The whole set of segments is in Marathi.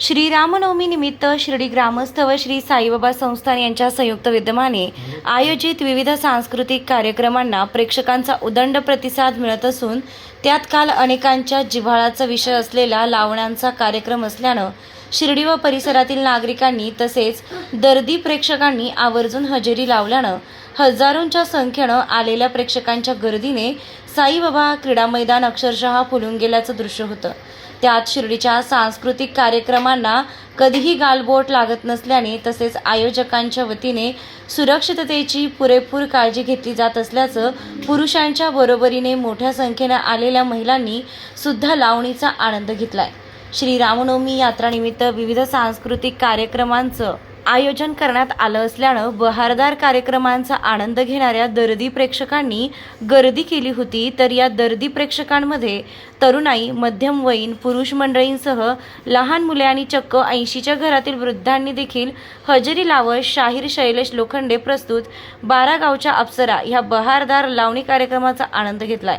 श्रीरामनवमीनिमित्त शिर्डी ग्रामस्थ व श्री साईबाबा संस्थान यांच्या संयुक्त विद्यमाने आयोजित विविध सांस्कृतिक कार्यक्रमांना प्रेक्षकांचा उदंड प्रतिसाद मिळत असून त्यात काल अनेकांच्या जिव्हाळाचा विषय असलेला लावण्यांचा कार्यक्रम असल्यानं शिर्डी व परिसरातील नागरिकांनी तसेच दर्दी प्रेक्षकांनी आवर्जून हजेरी लावल्यानं हजारोंच्या संख्येनं आलेल्या प्रेक्षकांच्या गर्दीने साईबाबा क्रीडा मैदान अक्षरशः फुलून गेल्याचं दृश्य होतं. त्यात शिर्डीच्या सांस्कृतिक कार्यक्रमांना कधीही गालबोट लागत नसल्याने तसेच आयोजकांच्या वतीने सुरक्षिततेची पुरेपूर काळजी घेतली जात असल्याचं पुरुषांच्या बरोबरीने मोठ्या संख्येनं आलेल्या महिलांनी सुद्धा लावणीचा आनंद घेतलाय. श्री रामनवमी यात्रानिमित्त विविध सांस्कृतिक कार्यक्रमांचं आयोजन करण्यात आलं असल्यानं बहारदार कार्यक्रमांचा आनंद घेणाऱ्या दर्दी प्रेक्षकांनी गर्दी केली होती तर या दर्दी प्रेक्षकांमध्ये तरुणाई मध्यमवयीन पुरुष मंडळींसह लहान मुले आणि चक्क ऐंशीच्या घरातील वृद्धांनी देखील हजेरी लावत शाहीर शैलेश लोखंडे प्रस्तुत बारा गावच्या अप्सरा ह्या बहारदार लावणी कार्यक्रमाचा आनंद घेतलाय.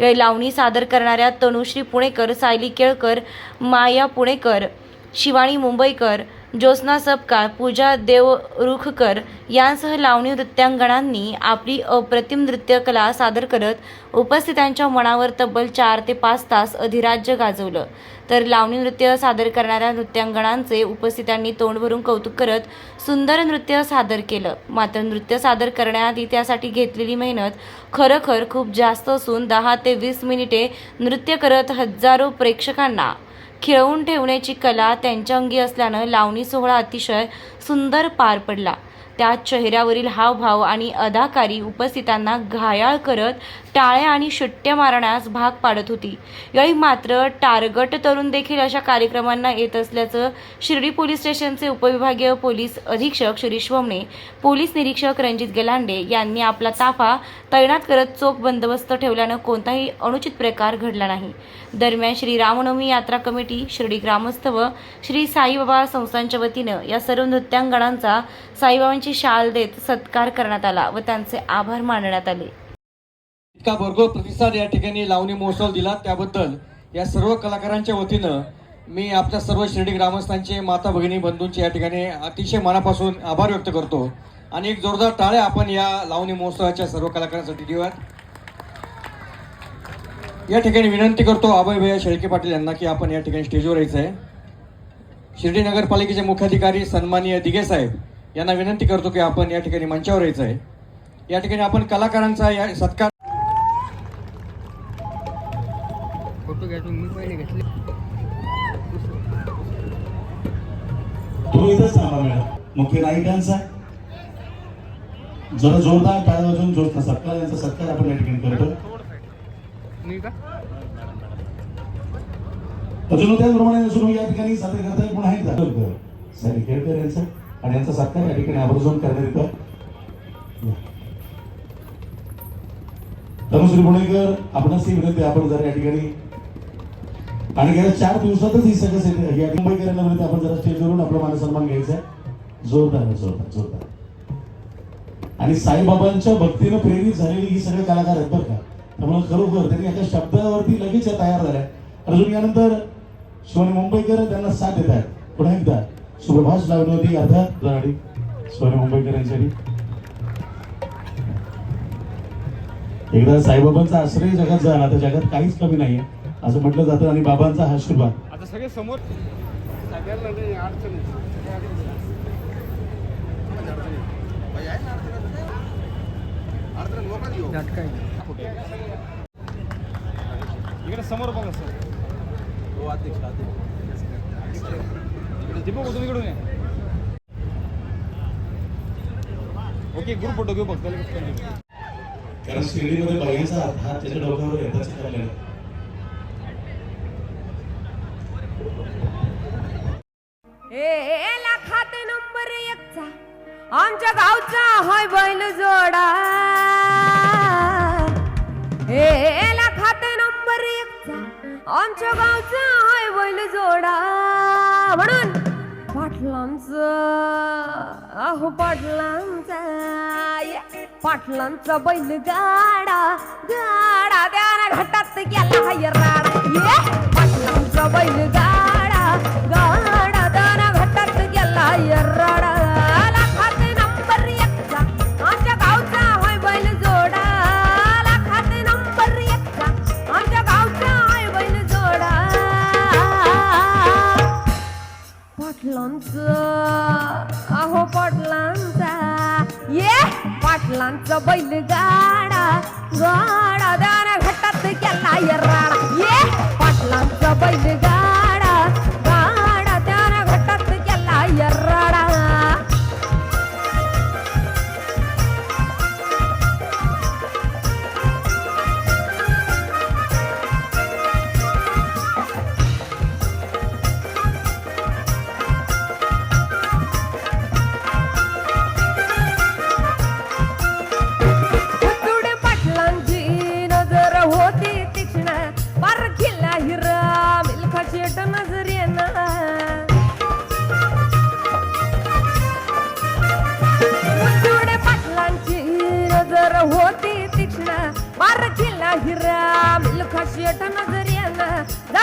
या लावणी सादर करणाऱ्या तनुश्री पुणेकर सायली केळकर माया पुणेकर शिवाणी मुंबईकर ज्योत्स्ना सपकाळ पूजा देवरुखकर यांसह लावणी नृत्यांगणांनी आपली अप्रतिम नृत्यकला सादर करत उपस्थितांच्या मनावर तब्बल चार ते पाच तास अधिराज्य गाजवलं. तर लावणी नृत्य सादर करणाऱ्या नृत्यांगणांचे उपस्थितांनी तोंड भरून कौतुक करत सुंदर नृत्य सादर केलं. मात्र नृत्य सादर करण्याआधी त्यासाठी घेतलेली मेहनत खरोखर खूप जास्त असून दहा ते वीस मिनिटे नृत्य करत हजारो प्रेक्षकांना खिळवून ठेवण्याची कला त्यांच्या अंगी असल्यानं लावणी सोहळा अतिशय सुंदर पार पडला. त्या चेहऱ्यावरील हावभाव आणि अदाकारी उपस्थितांना घायाळ करत टाळ्या आणि शिट्ट्या मारण्यास भाग पाडत होती. यावेळी मात्र टारगट तरुण देखील अशा कार्यक्रमांना येत असल्याचं शिर्डी पोलीस स्टेशनचे उपविभागीय पोलीस अधीक्षक शिरीष वमने पोलीस निरीक्षक रणजित गेलांडे यांनी आपला ताफा तैनात करत चोख बंदोबस्त ठेवल्यानं कोणताही अनुचित प्रकार घडला नाही. दरम्यान श्री रामनवमी यात्रा कमिटी शिर्डी ग्रामस्थ व श्री साईबाबा संस्थांच्या वतीनं या सर्व नृत्यांगणांचा साईबाबांची शाल देत सत्कार करण्यात आला व त्यांचे आभार मानण्यात आले. इतका भरघोस प्रतिसाद या ठिकाणी लावणी महोत्सव दिला. त्याबद्दल या सर्व कलाकारांच्या वतीनं मी आपल्या सर्व शिर्डी ग्रामस्थांचे माता भगिनी बंधूंचे या ठिकाणी अतिशय मनापासून आभार व्यक्त करतो. आणि एक जोरदार टाळ्या आपण या लावणी महोत्सवाच्या सर्व कलाकारांसाठी देऊयात. या ठिकाणी विनंती करतो अभय भैया शेळके पाटील यांना की आपण या ठिकाणी स्टेजवर यायचं आहे शिर्डी नगरपालिकेचे मुख्याधिकारी सन्माननीय दिघे साहेब यांना विनंती करतो की आपण या ठिकाणी मंचावर यायचं आहे या ठिकाणी आपण कलाकारांचा या सत्कार तुम्ही पहिले घेतले. तुम्ही इथंच थांबा मॅडम. मुख्य नायिकांचा. जरा जोरदार टाळ्या वाजवून जोरदार सत्कार यांचा सत्कार आपण या ठिकाणी करतो. मी का? अजून त्याचप्रमाणे सुरू या ठिकाणी. सादर करताय पुन्हा एकदा सॅनी केळकर यांचा. आणि यांचा सत्कार या ठिकाणी आवर्जून करण्यात येतो. तनुश्री पुणेकर आपण ही विनंती आपण जरा या ठिकाणी आणि गेल्या चार दिवसातच ही सगळं या मुंबईकरांना विनंती आपण जरा स्टेजवरून आपला मान सन्मान घ्यायचा आहे. जोरदार जोरदार जोरदार. आणि साईबाबांच्या भक्तीनं प्रेरित झालेली ही सगळे कलाकार आहेत बरं का. त्यामुळे खरोखर त्यांनी एका शब्दावरती लगेच तयार झाल्या. अजून यानंतर शिवानी मुंबईकर त्यांना साथ देत आहेत. पुन्हा एकदा. लावली होती अर्थात आणि शिवानी मुंबईकर यांच्यासाठी एकदा साईबाबांचा आश्रय जगात झाला तर जगात काहीच कमी नाहीये. असं म्हटलं जातं आणि बाबांचा हा आशीर्वाद आता सगळे समोर. इकडे समोर बघा सर. इकडे दीपक होतो इकडून. ओके ग्रुप फोटो घेऊ continue. कारण शिर्डीमध्ये बाईचा हात त्याच्या डोक्यावर येताच चाललेला ए लाखात नंबर एकचा. आमच्या गावचा हाय बैल जोडा. ए लाखात नंबर एकचा. आमच्या गावचा हाय बैल जोडा. म्हणून पाटलांच अहो पाटलांचा पाटलांचा बैल गाडा गाडा त्यानं घटात गेला हायर राडा. पाटलांचा बैल गाडा गाडा त्यानं घटात गेला हायर राडा.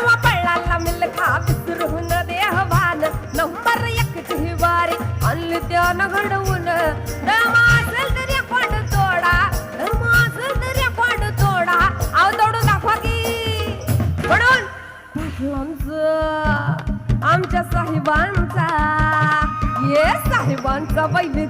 येणार जावा पळाला मिल्खा विसरून देहवान नंबर एक वारी आणली त्यानं घडवून. दम असेल तरी कोण तोडा धर्म असेल तरी कोण तोडा. आव तोडून दाखवा की. म्हणून पाटलांचं आमच्या साहेबांचा ये साहेबांचा बैल